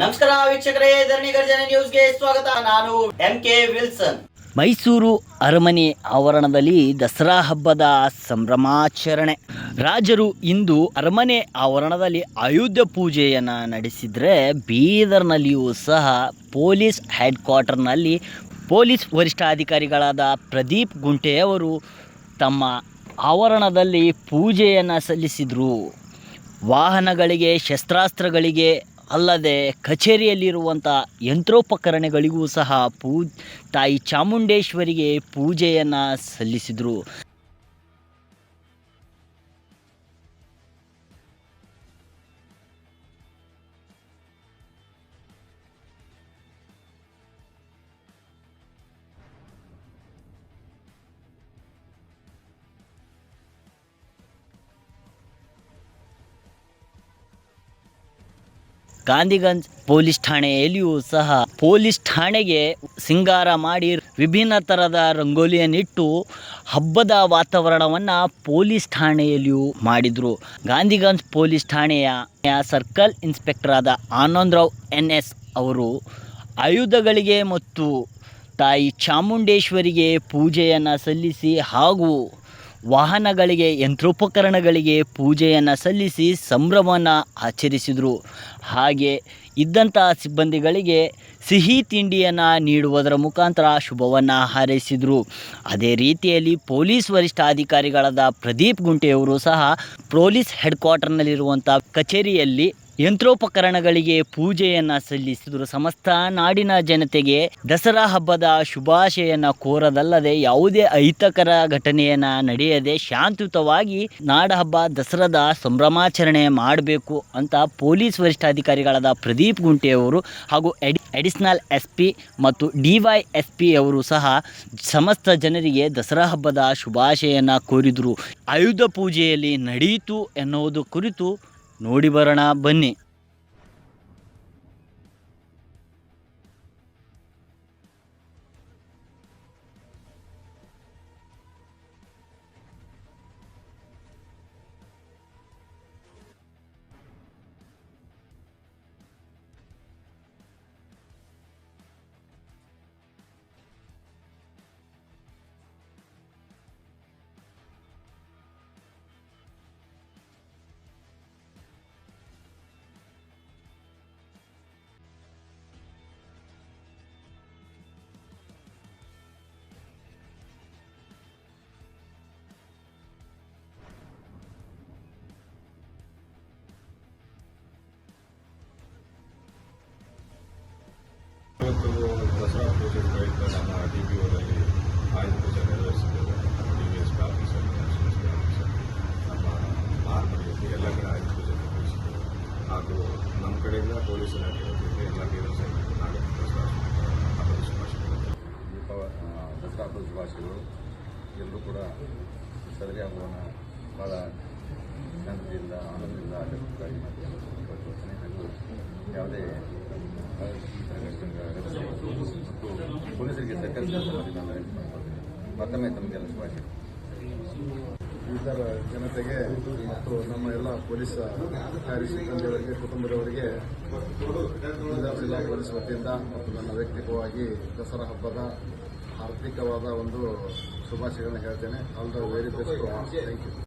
ನಮಸ್ಕಾರ ವೀಕ್ಷಕರೇ ಧರಣಿ ಗರ್ಜನೆ ನ್ಯೂಸ್ಗೆ ಸ್ವಾಗತ. ನಾನು ಎಂ ಕೆ ವಿಲ್ಸನ್. ಮೈಸೂರು ಅರಮನೆ ಆವರಣದಲ್ಲಿ ದಸರಾ ಹಬ್ಬದ ಸಂಭ್ರಮಾಚರಣೆ. ರಾಜರು ಇಂದು ಅರಮನೆ ಆವರಣದಲ್ಲಿ ಆಯುಧ ಪೂಜೆಯನ್ನು ನಡೆಸಿದರೆ ಬೀದರ್ನಲ್ಲಿಯೂ ಸಹ ಪೊಲೀಸ್ ಹೆಡ್ ಕ್ವಾರ್ಟರ್ನಲ್ಲಿ ಪೊಲೀಸ್ ವರಿಷ್ಠಾಧಿಕಾರಿಗಳಾದ ಪ್ರದೀಪ್ ಗುಂಟೆಯವರು ತಮ್ಮ ಆವರಣದಲ್ಲಿ ಪೂಜೆಯನ್ನು ಸಲ್ಲಿಸಿದರು. ವಾಹನಗಳಿಗೆ, ಶಸ್ತ್ರಾಸ್ತ್ರಗಳಿಗೆ ಅಲ್ಲದೆ ಕಚೇರಿಯಲ್ಲಿರುವಂಥ ಯಂತ್ರೋಪಕರಣಗಳಿಗೂ ಸಹ ಪೂ ತಾಯಿ ಚಾಮುಂಡೇಶ್ವರಿಗೆ ಪೂಜೆಯನ್ನು ಸಲ್ಲಿಸಿದರು. ಗಾಂಧಿಗಂಜ್ ಪೊಲೀಸ್ ಠಾಣೆಯಲ್ಲಿಯೂ ಸಹ ಪೊಲೀಸ್ ಠಾಣೆಗೆ ಸಿಂಗಾರ ಮಾಡಿ ವಿಭಿನ್ನ ಥರದ ರಂಗೋಲಿಯನ್ನಿಟ್ಟು ಹಬ್ಬದ ವಾತಾವರಣವನ್ನು ಪೊಲೀಸ್ ಠಾಣೆಯಲ್ಲಿಯೂ ಮಾಡಿದರು. ಗಾಂಧಿಗಂಜ್ ಪೊಲೀಸ್ ಠಾಣೆಯ ಸರ್ಕಲ್ ಇನ್ಸ್ಪೆಕ್ಟರ್ ಆದ ಆನಂದರಾವ್ ಎನ್ ಎಸ್ ಅವರು ಆಯುಧಗಳಿಗೆ ಮತ್ತು ತಾಯಿ ಚಾಮುಂಡೇಶ್ವರಿಗೆ ಪೂಜೆಯನ್ನು ಸಲ್ಲಿಸಿ ಹಾಗೂ ವಾಹನಗಳಿಗೆ, ಯಂತ್ರೋಪಕರಣಗಳಿಗೆ ಪೂಜೆಯನ್ನು ಸಲ್ಲಿಸಿ ಸಂಭ್ರಮವನ್ನು ಆಚರಿಸಿದರು. ಹಾಗೆ ಇದ್ದಂಥ ಸಿಬ್ಬಂದಿಗಳಿಗೆ ಸಿಹಿ ತಿಂಡಿಯನ್ನು ನೀಡುವುದರ ಮುಖಾಂತರ ಶುಭವನ್ನು ಹಾರೈಸಿದರು. ಅದೇ ರೀತಿಯಲ್ಲಿ ಪೊಲೀಸ್ ವರಿಷ್ಠಾಧಿಕಾರಿಗಳಾದ ಪ್ರದೀಪ್ ಗುಂಟೆಯವರು ಸಹ ಪೊಲೀಸ್ ಹೆಡ್ ಕ್ವಾರ್ಟರ್ನಲ್ಲಿರುವಂಥ ಕಚೇರಿಯಲ್ಲಿ ಯಂತ್ರೋಪಕರಣಗಳಿಗೆ ಪೂಜೆಯನ್ನು ಸಲ್ಲಿಸಿದರು. ಸಮಸ್ತ ನಾಡಿನ ಜನತೆಗೆ ದಸರಾ ಹಬ್ಬದ ಶುಭಾಶಯನ ಕೋರದಲ್ಲದೆ ಯಾವುದೇ ಅಹಿತಕರ ಘಟನೆಯನ್ನ ನಡೆಯದೆ ಶಾಂತಿಯುತವಾಗಿ ನಾಡಹಬ್ಬ ದಸರಾದ ಸಂಭ್ರಮಾಚರಣೆ ಮಾಡಬೇಕು ಅಂತ ಪೊಲೀಸ್ ವರಿಷ್ಠಾಧಿಕಾರಿಗಳಾದ ಪ್ರದೀಪ್ ಗುಂಟೆಯವರು ಹಾಗೂ ಎಡಿ ಅಡಿಷನಲ್ ಎಸ್ ಪಿ ಮತ್ತು ಡಿ ವೈ ಎಸ್ ಪಿ ಅವರು ಸಹ ಸಮಸ್ತ ಜನರಿಗೆ ದಸರಾ ಹಬ್ಬದ ಶುಭಾಶಯನ ಕೋರಿದರು. ಆಯುಧ ಪೂಜೆಯಲ್ಲಿ ನಡೆಯಿತು ಎನ್ನುವುದು ಕುರಿತು ನೋಡಿ ಬರೋಣ ಬನ್ನಿ. ಎಲ್ಲ ಕಡೆ ಪೂಜೆ ನೆರವೇರಿಸಿದ್ದೇವೆ ಹಾಗೂ ನಮ್ಮ ಕಡೆಯಿಂದ ಪೊಲೀಸ್ ಇಲಾಖೆ ಎಲ್ಲ ಕೇಂದ್ರ ನಾಳೆ ದಸರಾ ಹಬ್ಬದ ಶುಭಾಶಯಗಳು ಶುಭಾಶಯಗಳು ಎಲ್ಲರೂ ಕೂಡ ಸದರಿ ಹಬ್ಬವನ್ನು ಭಾಳ ಶಾಂತಿಯಿಂದ ಆನಂದದಿಂದ ಆಚರಿಸುತ್ತಾರೆ. ಇವತ್ತು ಹಾಗೂ ಯಾವುದೇ ಮತ್ತು ಪೊಲೀಸರಿಗೆ ನಾನು ಮತ್ತೊಮ್ಮೆ ತಮಗೆಲ್ಲ ಶುಭಾಶಯ. ಬೀದರ್ ಜನತೆಗೆ ಮತ್ತು ನಮ್ಮ ಎಲ್ಲ ಪೊಲೀಸ್ ಅಧಿಕಾರಿ ಸಿಬ್ಬಂದಿಯವರಿಗೆ ಕುಟುಂಬದವರಿಗೆ ಬೀದರ್ ಜಿಲ್ಲಾ ಪೊಲೀಸ್ ವತಿಯಿಂದ ಮತ್ತು ನನ್ನ ವೈಯಕ್ತಿಕವಾಗಿ ದಸರಾ ಹಬ್ಬದ ಆರ್ಥಿಕವಾದ ಒಂದು ಶುಭಾಶಯಗಳನ್ನು ಹೇಳ್ತೇನೆ. All the very best thank you